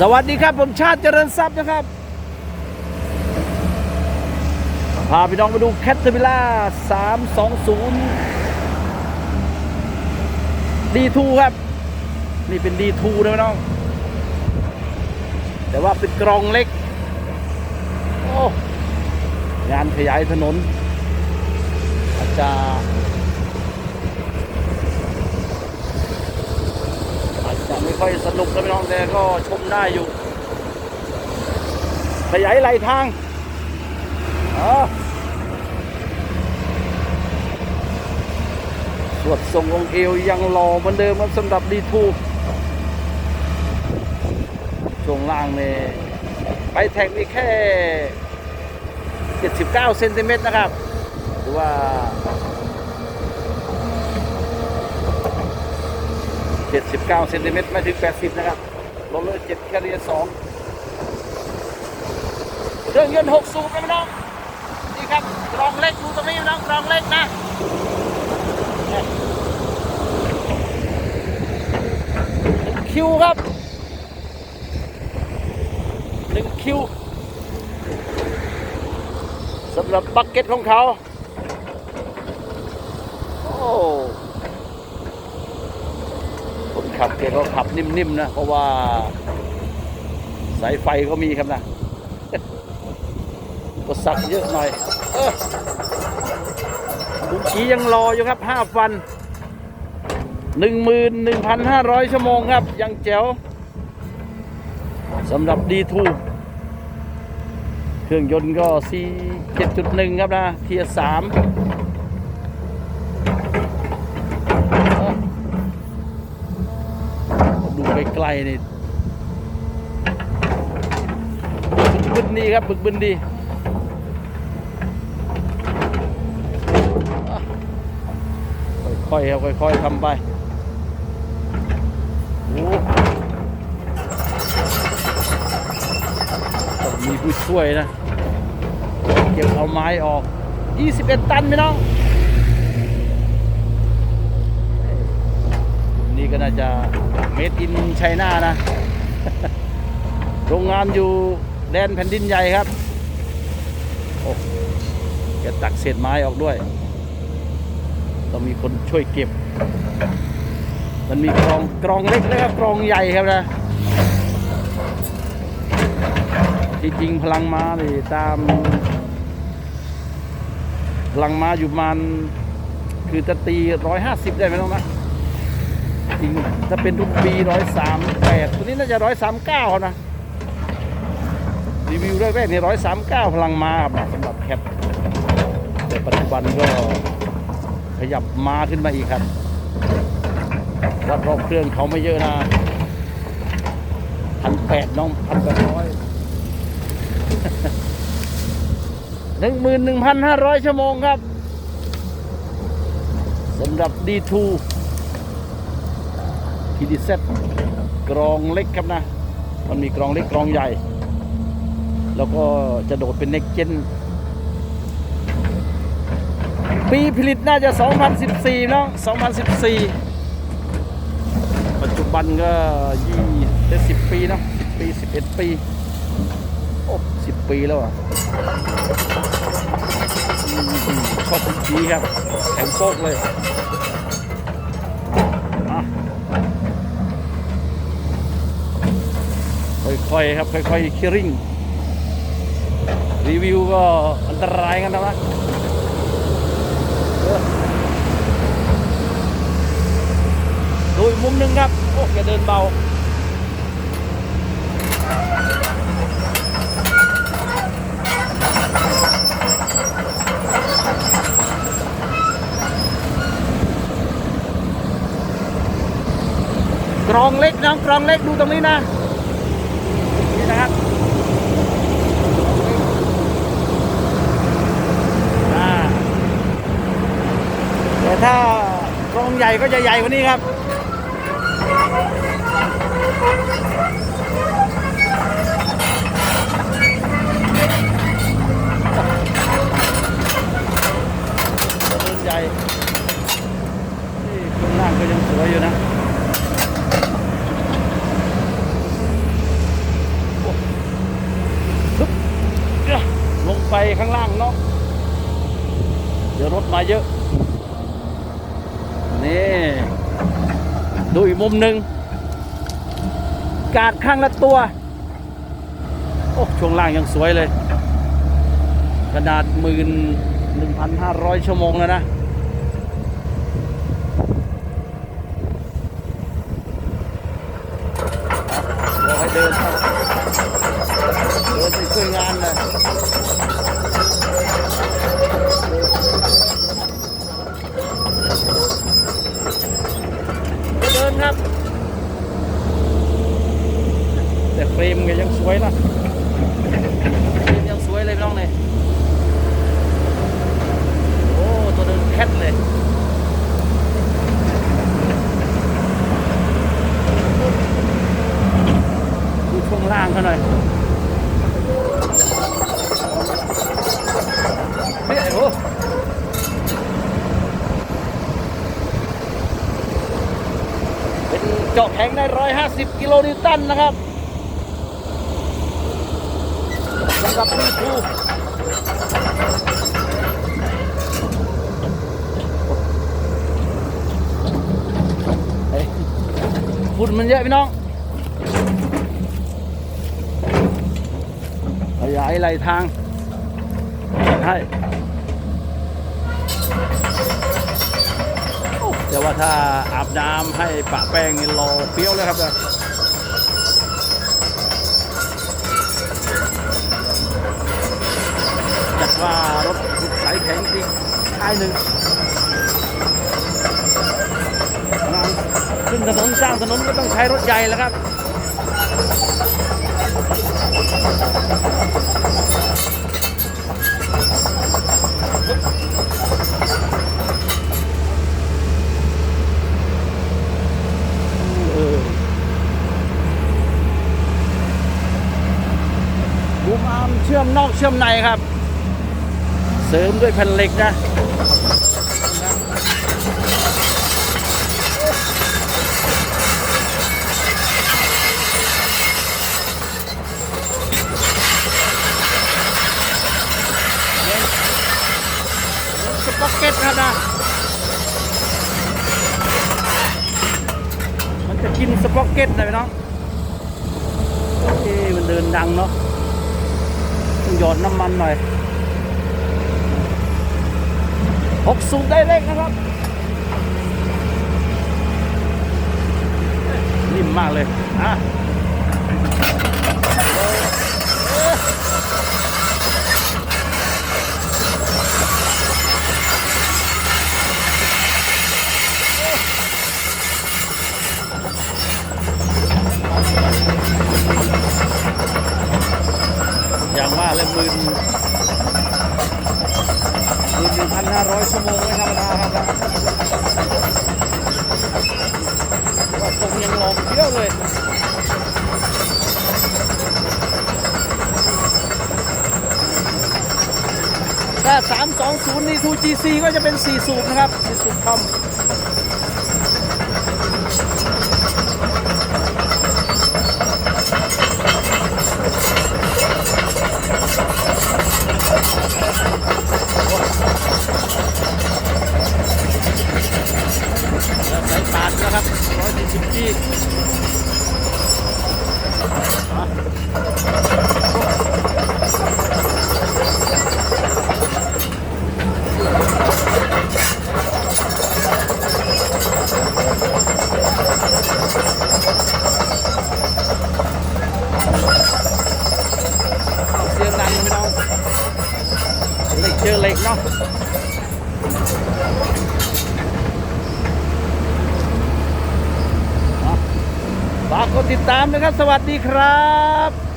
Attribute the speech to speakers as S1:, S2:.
S1: สวัสดีครับ ผมชาติเจริญทรัพย์นะครับ พาพี่น้องมาดูแคทเทอร์บิล่า320 D2 ครับ นี่เป็น D2 นะพี่น้อง แต่ว่าเป็นกรองเล็ก โอ้งานขยายถนน อาจจะอา จะไม่ค่อยสนุกนะพี่น้องแต่ก็ชมได้อยู่ ขยายไหลทางอ๋อสวดทรงองเอวยังรอเหมือนเดิมครับสำหรับดีทูช่วงล่างเนี่ยไปแท็กนี่แค่ 79 เซนติเมตรนะครับ หรือว่า 79เซนติเมตรไม่ถึง 80 นะครับลงเลย7แคเรียร์2เครื่องยนต์6สูบนะพี่น้องนี่ครับกรองเล็กดูตรงนี้พี่น้องกรองเล็กนะเนี่ยคิวครับหนึ่งคิวสำหรับบักเก็ตของเขาโอ้ ขับแกก็ขับนิ่มๆนะ เพราะว่า สายไฟก็มีครับนะก็สักเยอะหน่อยเออลุงกียังรออยู่ครับห้าฟันหนึ่งหมื่นหนึ่งพันห้าร้อยชั่วโมงครับ ยังแจ๋วสำหรับดีทูเครื่องยนต์ก็ C7.1 ครับนะเทียร์สาม ดูไกลนี่บึกบึนดีครับบึกบึนดีค่อยๆครับค่อยๆทำไปต้องมีผู้ช่วยนะ เก็บเอาไม้ออก 21 ตันพี่น้อง นี่ก็น่าจะเมดอินไชน่านะ โรงงานอยู่แดนแผ่นดินใหญ่ครับ โอ้แกตักเศษไม้ออกด้วย ต้องมีคนช่วยเก็บ มันมีกรองกรองเล็กแล้วก็กรองใหญ่ครับนะที่จริงพลังม้านี่ตาม พลังม้าอยู่มันคือจะตีร้อยห้าสิบได้ไหมน้องนะ จริงถ้าเป็นทุกปีร้อยสามแปดตัวนี้น่าจะร้อยสามเก้านะ รีวิวแรกๆนี่ร้อยสามเก้าพลังมาครับสำหรับแคปแต่ปัจจุบันก็ขยับมาขึ้นมาอีกครับ วัดรอบเครื่องเขาไม่เยอะนะพันแปดน้องพันแปดร้อยหนึ่งหมื่นหนึ่งพันห้าร้อยชั่วโมงครับสำหรับ D2 PDZ กรองเล็กครับนะ มันมีกรองเล็กกรองใหญ่ แล้วก็จะโดดเป็น Next Gen ปีผลิตน่าจะ 2014เนาะ2014 ปัจจุบันก็ยี่ได้10 ปีเนาะ10 ปี 11 ปี โอ้10 ปีแล้วอะชอบสีครับแข็งโป๊กเลยอะ ค่อยๆครับค่อยๆคิริ่งรีวิวก็อันตรายกันนะวะดูอีกมุมหนึ่งครับ โอ้แกเดินเบากรองเล็กนะกรองเล็กดูตรงนี้นะ แต่ถ้ากองใหญ่ก็จะใหญ่กว่านี้ครับใหญ่ที่ตรงล่างก็ยังสวยอยู่นะลงไปข้างล่างเนาะเดี๋ยวรถมาเยอะ นี่ดูอีกมุมหนึ่งกาดข้างละตัว โอ้ช่วงล่างยังสวยเลย ขนาดหมื่นหนึ่งพันห้าร้อยชั่วโมงแล้วนะ เดี๋ยวให้เดินเข้าเดินไปช่วยงานเลยเดินครับ แต่เฟรมก็ยังส วยนะเฟรมยังสวยเลยพี่น้องเนี่ยโอ้ตัวเดินแคทเลยดูช่วงล่างเขาหน่อยเฮ้ยไอ้โหเป็นเจาะแข็งได้ 150 กิโลนิวตันนะครับ สำหรับพี่ทูเฮ้ยฝุ่นมันเยอะพี่น้อง ขยายไหลทางให้แต่ว่าถ้าอาบน้ำให้ปะแป้งนี่รอเปรี้ยวเลยครับเนี่ยจัด ว่ารถสายแข็งจริงท้ายหนึ่งขึ้นถนนสร้างถนนก็ต้องใช้รถใหญ่แล้วครับบูมอามเชื่อมนอกเชื่อมในครับ เสริมด้วยแผ่นเหล็กนะสป็อกเก็ตครับนะมันจะกินสป็อกเก็ตหน่อยเนาะโอเค มันเดินดังเนาะต้องหยอดน้ำมันหน่อย หกสูบได้เล็กนะครับ นิ่มมากเลยอะอย่างว่าเลยหมื่นหมื่นหนึ่งพันห้าร้อยชั่วโมงไม่ธรรมดาครับนะว่าคงยังลอง เที่ยวเลย ถ้า 320 นี่ทูจีซีก็จะเป็น 4 สูบนะครับ 4 สูบคอม แล้วสายปาดนะครับ 140จีเสียงดังไม่ต้องเหล็กเจ อเหล็กเนาะฝากกดติดตามนะครับ สวัสดีครับ